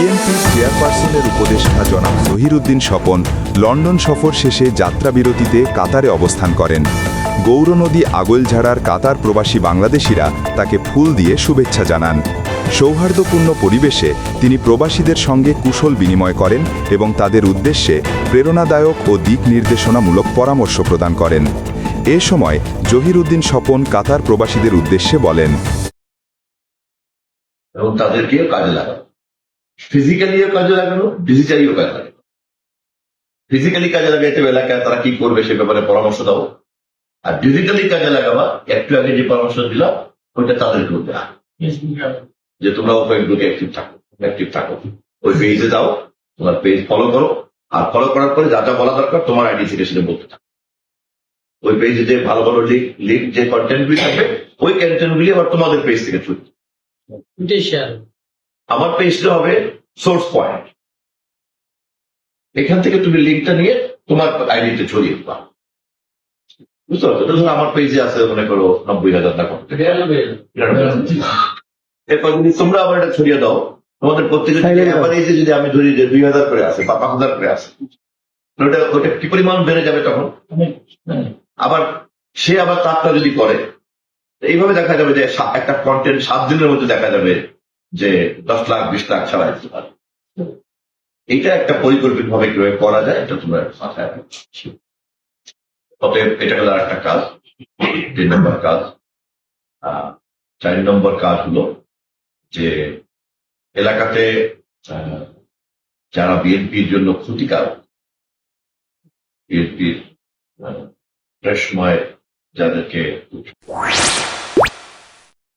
BNP চেয়ারপারসনের উপদেষ্টা জনাব জহিরুদ্দিন স্বপন লন্ডন সফর শেষে যাত্রা বিরতিতে কাতারে অবস্থান করেন। গৌরনদী আগৈলঝাড়ার কাতার প্রবাসী বাংলাদেশিরা তাকে ফুল দিয়ে শুভেচ্ছা জানান। সৌহার্দ্যপূর্ণ পরিবেশে তিনি প্রবাসীদের সঙ্গে কুশল বিনিময় করেন এবং তাদের উদ্দেশ্যে প্রেরণাদায়ক ও দিক নির্দেশনামূলক পরামর্শ প্রদান করেন। এ সময় জহিরুদ্দিন স্বপন কাতার প্রবাসীদের উদ্দেশ্যে বলেন, এবং তাদেরকেও কাজে লাগানো। ফিজিক্যালিও কাজে লাগানো ডিজিটালিও কাজে লাগানো। ফিজিক্যালি কাজে লাগাইতে এলাকায় তারা কি করবে সে ব্যাপারে পরামর্শ দাও। আর ডিজিটালি কাজে লাগাবা একটু আগে যে পরামর্শ দিলাম ওইটা তাদেরকে দেওয়া যে তোমরা ফেসবুকে অ্যাক্টিভ থাকো অ্যাক্টিভ থাকো। ওই পেজে যাও, তোমার পেজ ফলো করো। আর ফলো করার পরে যা যা বলা দরকার, তোমার আইডি থেকে সেটা বলতে থাকো। ওই পেজে যে ভালো ভালো লিঙ্ক লিঙ্ক যে কন্টেন্ট গুলি থাকবে, ওই কন্টেন্ট গুলি আবার তোমাদের পেজ থেকে শেয়ার আমার পেজটা হবে সোর্স পয়েন্ট এখান থেকে তুমি লিঙ্কটা নিয়ে তোমার আইডিতে ছড়িয়ে দিবা। বুঝতে পারছ? আমার পেজে আছে মনে করো নব্বই হাজার টাকা। এরপর যদি তোমরা আবার এটা ছড়িয়ে দাও তোমাদের প্রত্যেকের অ্যাভারেজে যদি আমি ধরি যে দুই হাজার করে আছে বা পাঁচ হাজার করে তো ওটা ওটা কি পরিমাণ বেড়ে যাবে তখন? আবার সে আবার তারটা যদি করে এইভাবে দেখা যাবে যে একটা কন্টেন্ট সাত দিনের মধ্যে দেখা যাবে যে দশ লাখ, বিশ লাখ ছাড়া যেতে পারে এইটা একটা পরিকল্পিত ভাবে কীভাবে করা যায়, এটা তোমরা মাথায়। অতএব এটা হলো একটা কাজ, তিন নম্বর কাজ চার নম্বর কাজ হলো যে এলাকাতে যারা বিএনপির জন্য ক্ষতিকারক, বিএনপির সময় যাদেরকে